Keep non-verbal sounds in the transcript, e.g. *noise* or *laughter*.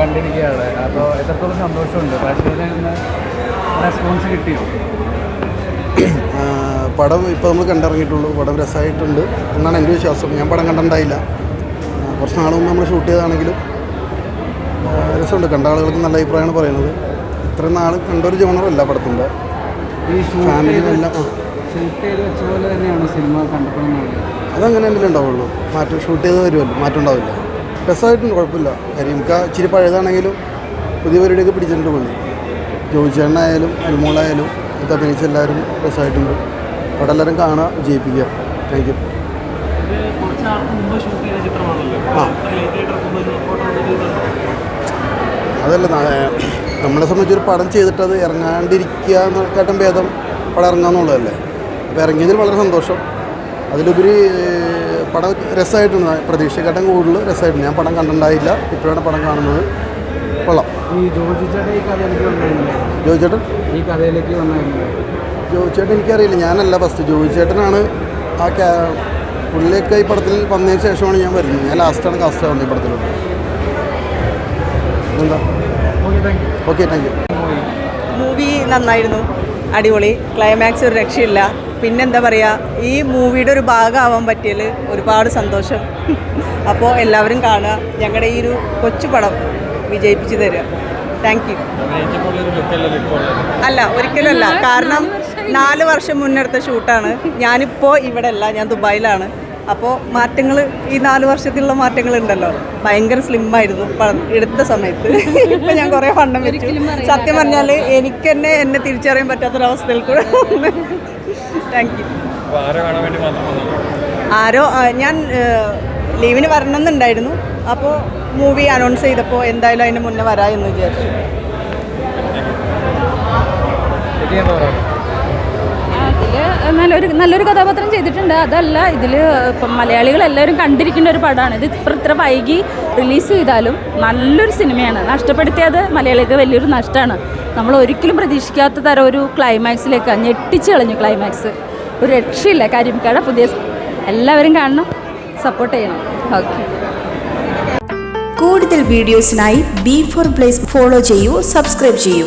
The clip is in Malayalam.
കണ്ടിരിക്കുകയാണ്. അപ്പോൾ എത്രത്തോളം സന്തോഷമുണ്ട്. പ്രേക്ഷകരിൽ നിന്ന് റെസ്പോൺസ് കിട്ടിയോ? പടം ഇപ്പോൾ നമ്മൾ കണ്ടിറങ്ങിയിട്ടുള്ളൂ. പടം രസമായിട്ടുണ്ട് എന്നാണ് എന്റെ വിശ്വാസം. ഞാൻ പടം കണ്ടിട്ടുണ്ടായില്ല. കുറച്ച് നാൾ മുമ്പ് നമ്മൾ ഷൂട്ട് ചെയ്താണെങ്കിലും രസമുണ്ട്. കണ്ട ആളുകൾക്ക് നല്ല അഭിപ്രായമാണ് പറയുന്നത്. ഇത്രയും നാൾ കണ്ടൊരു ജോണറല്ല പടത്തിന്റെ. ഈ ഷൂട്ട് ഫാമിലി എല്ലാം ഷൂട്ട് ചെയ്ത് വെച്ച പോലെ തന്നെയാണ് സിനിമ കണ്ടപ്പോഴെന്നുള്ളത് അതങ്ങനെ എന്തെങ്കിലും ഉണ്ടാവുള്ളൂ. മാറ്റം ഷൂട്ട് ചെയ്ത് വരുമല്ലോ. മാറ്റം ഉണ്ടാവില്ല. രസമായിട്ടുണ്ട് കുഴപ്പമില്ല. കാര്യം നമുക്ക് ഇച്ചിരി പഴയതാണെങ്കിലും പുതിയ പരിപാടിയൊക്കെ പിടിച്ചിട്ടുണ്ട് പുള്ളി. ജോയിച്ചേട്ടനായാലും അനുമോളായാലും ഇത് അഭിനയിച്ച എല്ലാവരും രസമായിട്ടുണ്ട്. അവിടെ എല്ലാവരും കാണുക വിജയിപ്പിക്കുക. താങ്ക് യു അതല്ല നമ്മളെ സംബന്ധിച്ച് ഒരു പടം ചെയ്തിട്ട് അത് ഇറങ്ങാണ്ടിരിക്കുക എന്നൊക്കെയായിട്ടും ഭേദം പടം ഇറങ്ങാന്നുള്ളതല്ലേ അപ്പോൾ ഇറങ്ങിയതിൽ വളരെ സന്തോഷം. അതിലുപരി പടം രസമായിട്ടുണ്ട്. പ്രതീക്ഷയെക്കാട്ടും കൂടുതൽ രസമായിട്ടുണ്ട്. ഞാൻ പടം കണ്ടിട്ടുണ്ടായില്ല. ഇപ്പോഴാണ് പടം കാണുന്നത്. കൊള്ളാം. ഈ ജോജി ചേട്ടൻ ഈ കഥയിലേക്ക് ജോജി ഈ കഥയിലേക്ക് ജോജി ജോയിച്ചേട്ടൻ എനിക്കറിയില്ല. ഞാനല്ല ഫസ്റ്റ് ജോജി ചേട്ടനാണ് ആ ക്യാ പുള്ളിയൊക്കെ ഈ പടത്തിൽ വന്നതിന് ശേഷമാണ് ഞാൻ വരുന്നത്. ഞാൻ ലാസ്റ്റാണ് കാസ്റ്റ് ആവുന്നത് ഈ പടത്തിൽ എന്താ okay thank you okay thank you movie നന്നായിരുന്നു. അടിപൊളി. ക്ലൈമാക്സ് ഒരു രക്ഷയില്ല. പിന്നെന്താ പറയുക ഈ മൂവിയുടെ ഒരു ഭാഗമാവാൻ പറ്റിയതിൽ ഒരുപാട് സന്തോഷം. *laughs* അപ്പോൾ എല്ലാവരും കാണുക. ഞങ്ങളുടെ ഈ ഒരു കൊച്ചു പടം വിജയിപ്പിച്ചു തരിക താങ്ക് യു അല്ല ഒരിക്കലല്ല. കാരണം നാല് വർഷം മുന്നെടുത്ത ഷൂട്ടാണ് ഞാനിപ്പോൾ ഇവിടെ അല്ല ഞാൻ ദുബായിലാണ്. അപ്പോൾ മാറ്റങ്ങൾ ഈ നാല് വർഷത്തിലുള്ള മാറ്റങ്ങൾ ഉണ്ടല്ലോ ഭയങ്കര സ്ലിം ആയിരുന്നു എടുത്ത സമയത്ത്. ഇപ്പം ഞാൻ കുറേ വണ്ണം വെച്ചു. സത്യം പറഞ്ഞാൽ എനിക്ക് തന്നെ എന്നെ തിരിച്ചറിയാൻ പറ്റാത്തൊരവസ്ഥയിൽ കൂടെ താങ്ക് യു ആരോ ഞാൻ ലീവിന് വരണമെന്നുണ്ടായിരുന്നു. അപ്പോൾ മൂവി അനൗൺസ് ചെയ്തപ്പോൾ എന്തായാലും അതിന് മുന്നേ വരാമെന്ന് എന്ന് വിചാരിച്ചു ചേച്ചി എന്താ പറയുക അതിൽ നല്ലൊരു നല്ലൊരു കഥാപാത്രം ചെയ്തിട്ടുണ്ട്. അതല്ല ഇതിൽ ഇപ്പം മലയാളികൾ എല്ലാവരും കണ്ടിരിക്കേണ്ട ഒരു പടമാണ്. ഇത് ഇപ്പം ഇത്ര വൈകി റിലീസ് ചെയ്താലും നല്ലൊരു സിനിമയാണ്. നഷ്ടപ്പെടുത്തിയത് മലയാളികൾക്ക് വലിയൊരു നഷ്ടമാണ്. നമ്മൾ ഒരിക്കലും പ്രതീക്ഷിക്കാത്ത തരം ഒരു ക്ലൈമാക്സിലേക്ക് ഞെട്ടിച്ച് കളഞ്ഞു ക്ലൈമാക്സ്. ഒരു രക്ഷയില്ല. കരിമിക്കാട് പുതിയ എല്ലാവരും കാണണം. സപ്പോർട്ട് ചെയ്യണം. ഓക്കെ. കൂടുതൽ വീഡിയോസിനായി ബി ഫോർ പ്ലേസ് ഫോളോ ചെയ്യൂ സബ്സ്ക്രൈബ് ചെയ്യൂ.